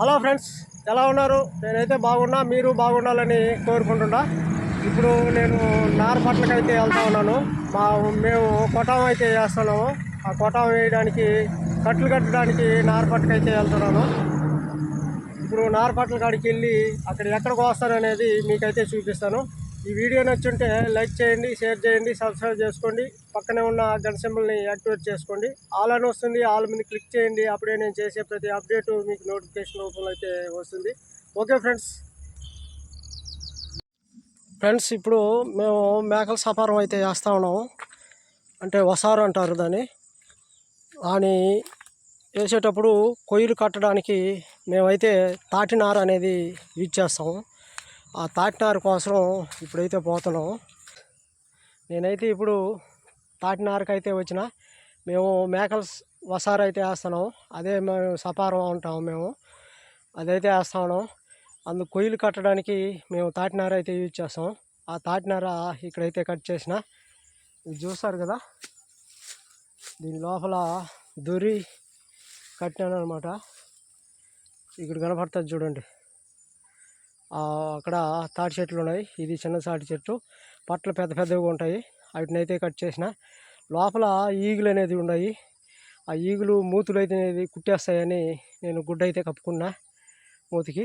Hello friends ఎలా ఉన్నారు? నేనైతే బాగున్నా మీరు బాగుండాలని కోరుకుంటున్నా. ఇప్పుడు నేను నారపట్లకి అయితే వెళ్తా ఉన్నాను. మా మేము కొటాం అయితే వేస్తున్నాము. ఆ కొటాం వేయడానికి కట్లు కట్టడానికి నారపట్లకి అయితే వెళ్తున్నాను ఇప్పుడు నారపట్ల కాడికి వెళ్ళి అక్కడ ఎక్కడికి వస్తారనేది మీకైతే చూపిస్తాను. ఈ వీడియో నచ్చుంటే లైక్ చేయండి షేర్ చేయండి సబ్స్క్రైబ్ చేసుకోండి. పక్కనే ఉన్న గన్ సింబల్ని యాక్టివేట్ చేసుకోండి. ఆల్ అని వస్తుంది ఆల్ మీద క్లిక్ చేయండి. అప్పుడే నేను చేసే ప్రతి అప్డేటు మీకు నోటిఫికేషన్ రూపంలో అయితే వస్తుంది. Okay friends. ఫ్రెండ్స్ ఇప్పుడు మేము మేకల సఫారం అయితే చేస్తూ ఉన్నాము. అంటే వసారు అంటారు దాన్ని. అని వేసేటప్పుడు కొయ్యలు కట్టడానికి మేమైతే తాటినార అనేది యూజ్ చేస్తాము. ఆ తాటినార కోసం ఇప్పుడైతే పోతున్నాం. నేనైతే ఇప్పుడు తాటినారకి అయితే వచ్చిన. మేము మేకల వసారు అయితే వేస్తున్నాం. అదే మేము సపారం ఉంటాం మేము. అదైతే వేస్తా ఉన్నాం అందు కొయ్యలు కట్టడానికి మేము తాటినార అయితే యూజ్ చేస్తాం. ఆ తాటినార ఇక్కడైతే కట్ చేసిన. ఇది చూస్తారు కదా? దీని లోపల దొరి కట్టినాను అనమాట ఇక్కడ కనపడుతుంది చూడండి. అక్కడ తాటి చెట్లు ఉన్నాయి. ఇది చిన్న తాటి చెట్టు. పట్లు పెద్ద పెద్దవిగా ఉంటాయి. వాటిని అయితే కట్ చేసిన. లోపల ఈగులు అనేది ఉన్నాయి. ఆ ఈగులు మూతులు అయితే అనేది కుట్టేస్తాయని నేను గుడ్డ అయితే కప్పుకున్నా మూతికి.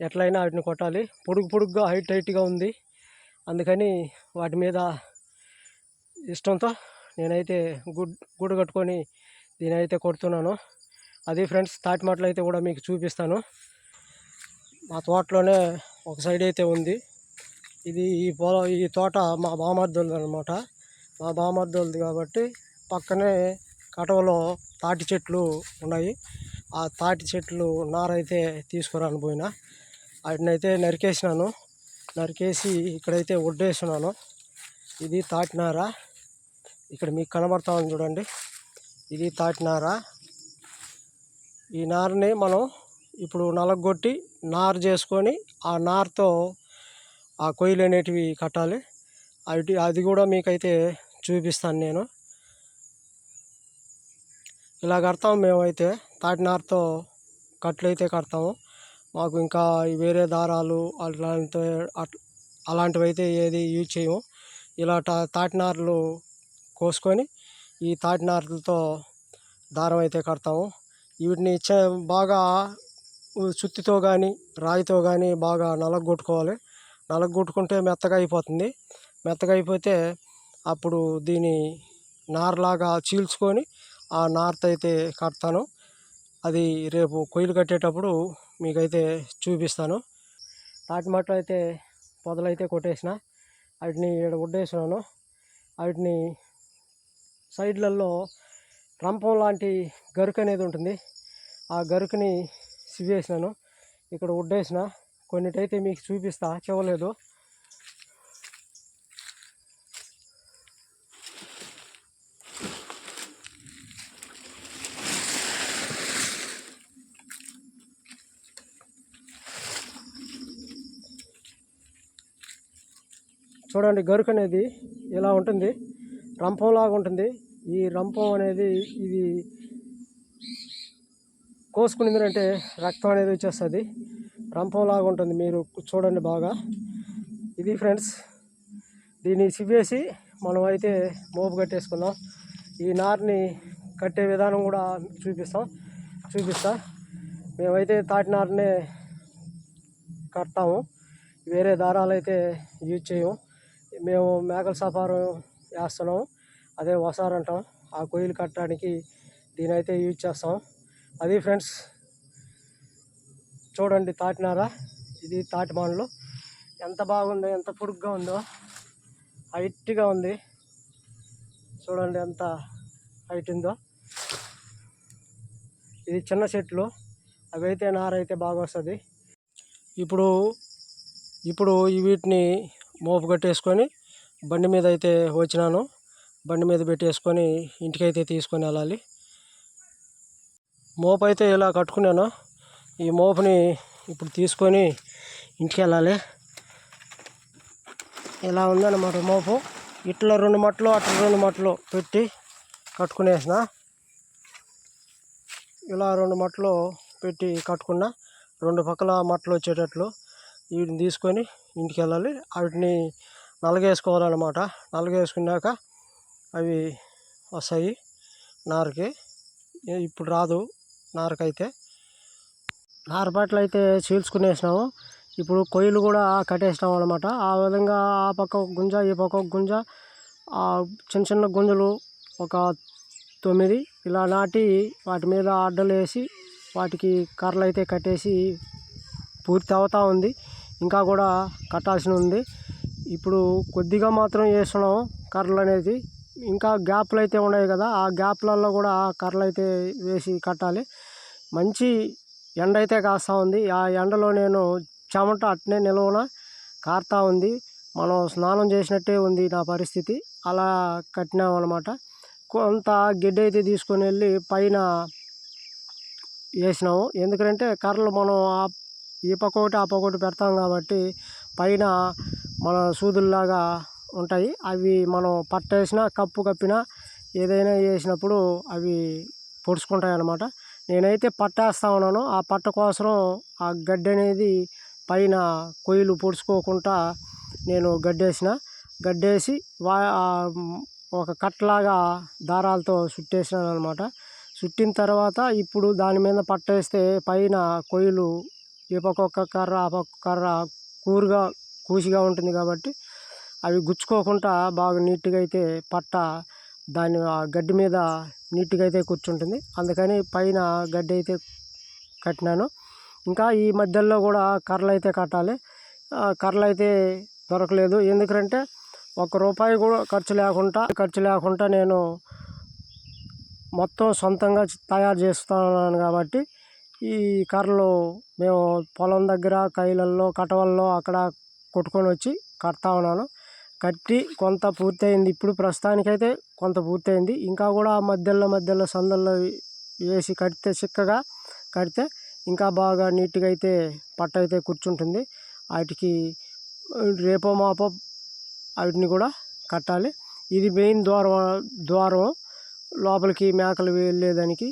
ఎట్లయినా వాటిని కొట్టాలి. పొడుగు పొడుగ్గా హైట్ హైట్గా ఉంది. అందుకని వాటి మీద ఇష్టంతో నేనైతే గుడ్ గుడ్డ కట్టుకొని దీని అయితే కొడుతున్నాను. అది ఫ్రెండ్స్ తాటి మాటలు అయితే కూడా మీకు చూపిస్తాను. మా తోటలోనే ఒక సైడ్ అయితే ఉంది. ఇది ఈ పొలం ఈ తోట మా బామర్దోళ్ళది అనమాట మా బామర్దోళ్ళది కాబట్టి పక్కనే కటవలో తాటి చెట్లు ఉన్నాయి. ఆ తాటి చెట్లు నారైతే తీసుకురాను పోయినా. వాటిని అయితే నరికేసినాను. నరికేసి ఇక్కడైతే వడ్డేస్తున్నాను ఇది తాటినార ఇక్కడ మీకు కనబడతా ఉంది చూడండి. ఇది తాటినార ఈ నారని మనం ఇప్పుడు నలగొట్టి నారు చేసుకొని ఆ నారుతో ఆ కొయ్యలు అనేటివి కట్టాలి. అవి అది కూడా మీకైతే చూపిస్తాను నేను. ఇలా కడతాము మేమైతే. తాటి నారుతో కట్లు అయితే కడతాము. మాకు ఇంకా వేరే దారాలు అట్లాంటి అలాంటివి అయితే ఏది యూజ్ చేయము. ఇలా టా- తాటి నారులు కోసుకొని ఈ తాటి నారులతో దారం అయితే కడతాము. వీటిని ఇచ్చే బాగా సుత్తితో కానీ రాయితో కానీ బాగా నలగొట్టుకోవాలి. నలగొట్టుకుంటే మెత్తగా అయిపోతుంది. మెత్తగా అయిపోతే అప్పుడు దీని నారలాగా చీల్చుకొని ఆ నారతో అయితే కడతాను. అది రేపు కొయ్యలు కట్టేటప్పుడు మీకైతే చూపిస్తాను. తాటి మట్టు అయితే పొదలైతే కొట్టేసిన. వాటిని ఇక్కడ ఉడ్డేసినాను వాటిని సైడ్లలో రంపం లాంటి గరుకు అనేది ఉంటుంది. ఆ గరుకుని సివేసినాను ఇక్కడ ఉడ్డేసిన కొన్నిటైతే మీకు చూపిస్తా. చెవలేదు. చూడండి గరుకు అనేది ఇలా ఉంటుంది. రంపంలాగా ఉంటుంది. ఈ రంపం అనేది ఇది కోసుకుని కోసుకునిందంటే రక్తం అనేది వచ్చేస్తుంది. రంపంలాగా ఉంటుంది మీరు చూడండి బాగా. ఇది ఫ్రెండ్స్ దీన్ని సివేసి మనం అయితే మోపు కట్టేసుకుందాం. ఈ నార్ని కట్టే విధానం కూడా చూపిస్తాం. చూపిస్తా. మేమైతే తాటి నారనే కడతాము వేరే దారాలు అయితే యూజ్ చేయము. మేము మేకల సఫారం వేస్తున్నాము. అదే వసారంటాం. ఆ కొయ్యలు కట్టడానికి దీని అయితే యూజ్ చేస్తాం. అది ఫ్రెండ్స్ చూడండి తాటినారా? ఇది తాటి ఎంత బాగుందో ఎంత పొడుగ్గా ఉందో హైట్గా ఉంది. చూడండి ఎంత హైట్ ఉందో. ఇది చిన్న చెట్లు అవి అయితే నారైతే బాగా వస్తుంది. ఇప్పుడు ఇప్పుడు ఈ వీటిని మోపు కట్టేసుకొని బండి మీద అయితే వచ్చినాను బండి మీద పెట్టేసుకొని ఇంటికైతే తీసుకొని వెళ్ళాలి. మోపు అయితే ఇలా కట్టుకున్నాను. ఈ మోపుని ఇప్పుడు తీసుకొని ఇంటికి వెళ్ళాలి ఇలా ఉందన్నమాట మోపు? ఇట్లా రెండు మట్లు అట్లా రెండు మట్లు పెట్టి కట్టుకునేసిన. ఇలా రెండు మట్లు పెట్టి కట్టుకున్నా. రెండు పక్కల మట్టలు వచ్చేటట్లు వీటిని తీసుకొని ఇంటికి వెళ్ళాలి వాటిని నలగేసుకోవాలన్నమాట. నలగేసుకున్నాక అవి వస్తాయి. నారకి. ఇప్పుడు రాదు. నారకైతే. నారపాట్లు అయితే చీల్చుకునేసినాము. ఇప్పుడు కొయ్యలు కూడా కట్టేసినాం అనమాట ఆ విధంగా ఆ పక్క గుంజ ఈ పక్క గుంజ ఆ చిన్న చిన్న గుంజలు ఒక తొమ్మిది ఇలా నాటి వాటి మీద అడ్డలు వేసి వాటికి కర్రలు అయితే కట్టేసి పూర్తి అవుతూ ఉంది. ఇంకా కూడా కట్టాల్సి ఉంది. ఇప్పుడు కొద్దిగా మాత్రం వేస్తున్నాము కర్రలు అనేది. ఇంకా గ్యాప్లు అయితే ఉన్నాయి కదా. ఆ గ్యాప్లలో కూడా కర్రలు అయితే వేసి కట్టాలి. మంచి ఎండ అయితే కాస్తూ ఉంది. ఆ ఎండలో నేను చెమట అట్నే నిలవన కారుతా ఉంది. మనం స్నానం చేసినట్టే ఉంది నా పరిస్థితి. అలా కట్టినాం అనమాట కొంత గడ్డి అయితే తీసుకొని వెళ్ళి పైన వేసినాము. ఎందుకంటే కర్రలు మనం ఆ- ఈ పక్క ఒకటి ఆ పక్క ఒకటి పెడతాం కాబట్టి పైన మన సూదుల్లాగా ఉంటాయి. అవి మనం పట్టేసిన కప్పు కప్పిన ఏదైనా చేసినప్పుడు అవి పొడుచుకుంటాయి అన్నమాట నేనైతే పట్టేస్తా ఉన్నాను. ఆ పట్ట కోసం ఆ గడ్డి అనేది పైన కొయ్యలు పొడుచుకోకుండా నేను గడ్డేసిన. గడ్డేసి వా ఒక కట్టలాగా దారాలతో చుట్టేసినాను అనమాట చుట్టిన తర్వాత ఇప్పుడు దాని మీద పట్టేస్తే పైన కొయ్యలు ఈ పక్క ఒక కర్ర ఆ పక్క కర్ర కూరుగా కూసిగా ఉంటుంది కాబట్టి అవి గుచ్చుకోకుండా బాగా నీట్గా అయితే పట్ట దాని ఆ గడ్డి మీద నీట్గా అయితే కూర్చుంటుంది. అందుకని పైన గడ్డి అయితే కట్టినాను. ఇంకా ఈ మధ్యలో కూడా కర్రలు అయితే కట్టాలి. కర్రలు అయితే దొరకలేదు. ఎందుకంటే ఒక రూపాయి కూడా ఖర్చు లేకుండా ఖర్చు లేకుండా నేను మొత్తం సొంతంగా తయారు చేస్తున్నాను కాబట్టి ఈ కర్రలు మేము పొలం దగ్గర కైలల్లో కటవల్లో అక్కడ కొట్టుకొని వచ్చి కడతా ఉన్నాను. కట్టి కొంత పూర్తయింది. ఇప్పుడు ప్రస్తుతానికైతే కొంత పూర్తయింది. ఇంకా కూడా మధ్యలో మధ్యలో సందుల్లో వేసి కడితే చిక్కగా కడితే ఇంకా బాగా నీట్గా అయితే పట్ట అయితే కూర్చుంటుంది. వాటికి రేపో మాపో వాటిని కూడా కట్టాలి. ఇది మెయిన్ ద్వారం ద్వారం. లోపలికి మేకలు వెళ్ళేదానికి.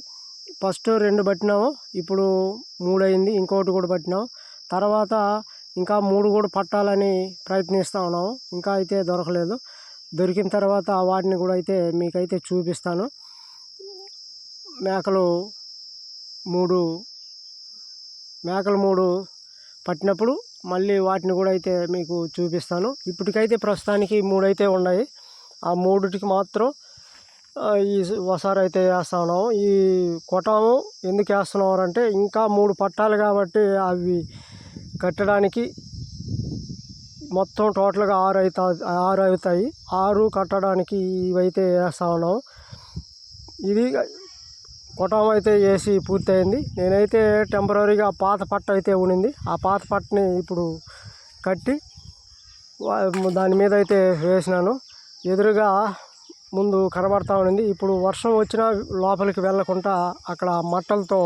ఫస్ట్ రెండు పట్టినాము. ఇప్పుడు మూడు అయింది ఇంకోటి కూడా పట్టినాము. తర్వాత ఇంకా మూడు కూడా పట్టాలని ప్రయత్నిస్తూ ఉన్నాము. ఇంకా అయితే దొరకలేదు. దొరికిన తర్వాత వాటిని కూడా అయితే మీకైతే చూపిస్తాను. మేకలు మూడు మేకలు మూడు పట్టినప్పుడు మళ్ళీ వాటిని కూడా అయితే మీకు చూపిస్తాను. ఇప్పటికైతే ప్రస్తుతానికి మూడు అయితే ఉన్నాయి. ఆ మూడిటికి మాత్రం ఈ వసారు అయితే వేస్తా ఉన్నాము. ఈ కొటాము ఎందుకు వేస్తున్నాం అంటే ఇంకా మూడు పట్టాలు కాబట్టి అవి కట్టడానికి మొత్తం టోటల్గా ఆరు అవుతా ఆరు అవుతాయి. ఆరు కట్టడానికి ఇవైతే వేస్తా ఉన్నాం. ఇది కొటాం అయితే వేసి పూర్తయింది. నేనైతే టెంపరీగా పాత పట్ట అయితే ఉండింది ఆ పాత పట్టని ఇప్పుడు కట్టి దాని మీద అయితే వేసినాను. ఎదురుగా ముందు కనబడతా ఉండింది ఇప్పుడు వర్షం వచ్చినా లోపలికి వెళ్ళకుండా అక్కడ మట్టలతో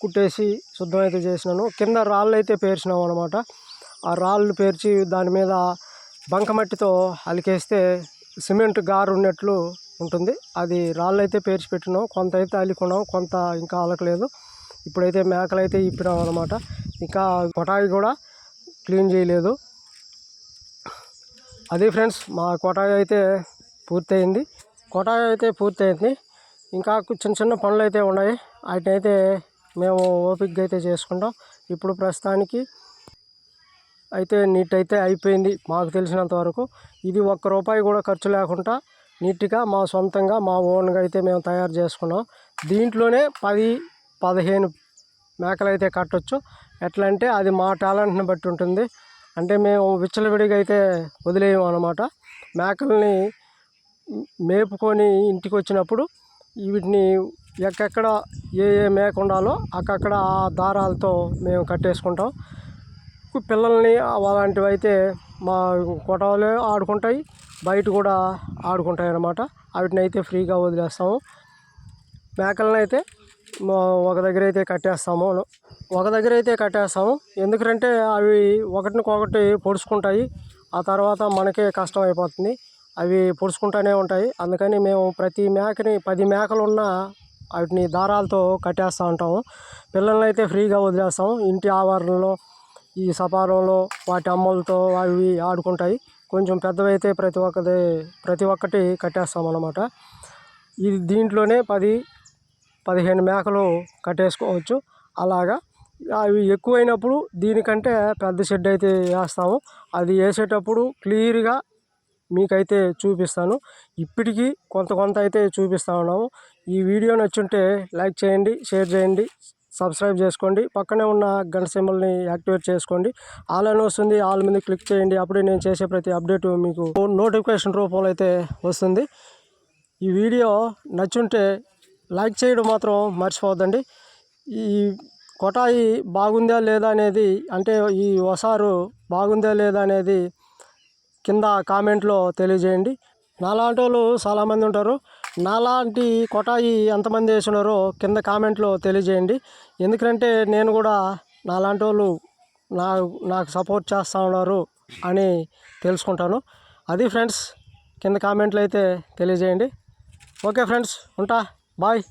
కుట్టేసి శుద్ధం అయితే చేసినాను. కింద రాళ్ళు అయితే పేర్చినాం అనమాట ఆ రాళ్ళు పేర్చి దాని మీద బంకమట్టితో అలికేస్తే సిమెంట్ గారు ఉన్నట్లు ఉంటుంది. అది రాళ్ళు అయితే పేర్చి పెట్టినాం. కొంత అయితే అలికున్నాం కొంత ఇంకా అలకలేదు. ఇప్పుడైతే మేకలు అయితే ఇప్పినాం అనమాట ఇంకా కొటాయి కూడా క్లీన్ చేయలేదు. అదే ఫ్రెండ్స్ మా కొటాయి అయితే పూర్తయింది. కొటాయి అయితే పూర్తయింది. ఇంకా చిన్న చిన్న పనులు అయితే ఉన్నాయి. వాటిని అయితే మేము ఓపిక్గా అయితే చేసుకుంటాం. ఇప్పుడు ప్రస్తుతానికి అయితే నీట్ అయితే అయిపోయింది మాకు తెలిసినంత వరకు. ఇది ఒక్క రూపాయి కూడా ఖర్చు లేకుండా నీట్గా మా సొంతంగా మా ఓన్గా అయితే మేము తయారు చేసుకున్నాం. దీంట్లోనే పది పదిహేను మేకలు అయితే కట్టొచ్చు. ఎట్లా అంటే అది మా టాలెంట్ని బట్టి ఉంటుంది. అంటే మేము విచ్చలవిడిగా అయితే వదిలేయము అనమాట మేకల్ని మేపుకొని ఇంటికి వచ్చినప్పుడు వీటిని ఎక్కడెక్కడ ఏ ఏ మేక ఉండాలో అక్కడక్కడ ఆ దారాలతో మేము కట్టేసుకుంటాం. పిల్లల్ని అలాంటివి అయితే మా కొటవలే ఆడుకుంటాయి బయట కూడా ఆడుకుంటాయి అన్నమాట. వాటిని అయితే ఫ్రీగా వదిలేస్తాము. మేకలను అయితే మా ఒక దగ్గర అయితే కట్టేస్తాము. ఒక దగ్గర అయితే కట్టేస్తాము. ఎందుకంటే అవి ఒకటికొకటి పొడుచుకుంటాయి ఆ తర్వాత మనకే కష్టం అయిపోతుంది అవి పొడుచుకుంటూనే ఉంటాయి. అందుకని మేము ప్రతి మేకని పది మేకలు ఉన్న వాటిని దారాలతో కట్టేస్తూ ఉంటాము పిల్లల్ని అయితే ఫ్రీగా వదిలేస్తాం. ఇంటి ఆవరణలో ఈ సపారంలో వాటి అమ్మలతో అవి ఆడుకుంటాయి. కొంచెం పెద్దవైతే ప్రతి ఒక్కది ప్రతి ఒక్కటి కట్టేస్తాం అన్నమాట ఇది దీంట్లోనే పది పదిహేను మేకలు కట్టేసుకోవచ్చు. అలాగా అవి ఎక్కువైనప్పుడు దీనికంటే పెద్ద షెడ్ అయితే వేస్తాము. అది వేసేటప్పుడు క్లియర్గా మీకైతే చూపిస్తాను. ఇప్పటికీ కొంత కొంత అయితే చూపిస్తా ఉన్నాము. ఈ వీడియో నచ్చుంటే లైక్ చేయండి షేర్ చేయండి సబ్స్క్రైబ్ చేసుకోండి. పక్కనే ఉన్న గంట సింబల్ని యాక్టివేట్ చేసుకోండి. ఆల్ అని వస్తుంది. ఆల్ మీద క్లిక్ చేయండి. అప్పుడే నేను చేసే ప్రతి అప్డేట్ మీకు నోటిఫికేషన్ రూపంలో అయితే వస్తుంది. ఈ వీడియో నచ్చుంటే లైక్ చేయడం మాత్రం మర్చిపోవద్దండి. ఈ కొటాయి బాగుందా లేదా అనేది అంటే ఈ ఒసారు బాగుందా లేదా అనేది కింద కామెంట్లో తెలియజేయండి. నాలాంటి వాళ్ళు చాలామంది ఉంటారు. నాలాంటి కొటాయి ఎంతమంది వేసినారో కింద కామెంట్లో తెలియజేయండి. ఎందుకంటే నేను కూడా నాలాంటి వాళ్ళు నా నాకు సపోర్ట్ చేస్తూ ఉన్నారు అని తెలుసుకుంటాను. అది ఫ్రెండ్స్ కింద కామెంట్లు అయితే తెలియజేయండి. ఓకే ఫ్రెండ్స్ ఉంటా. బాయ్.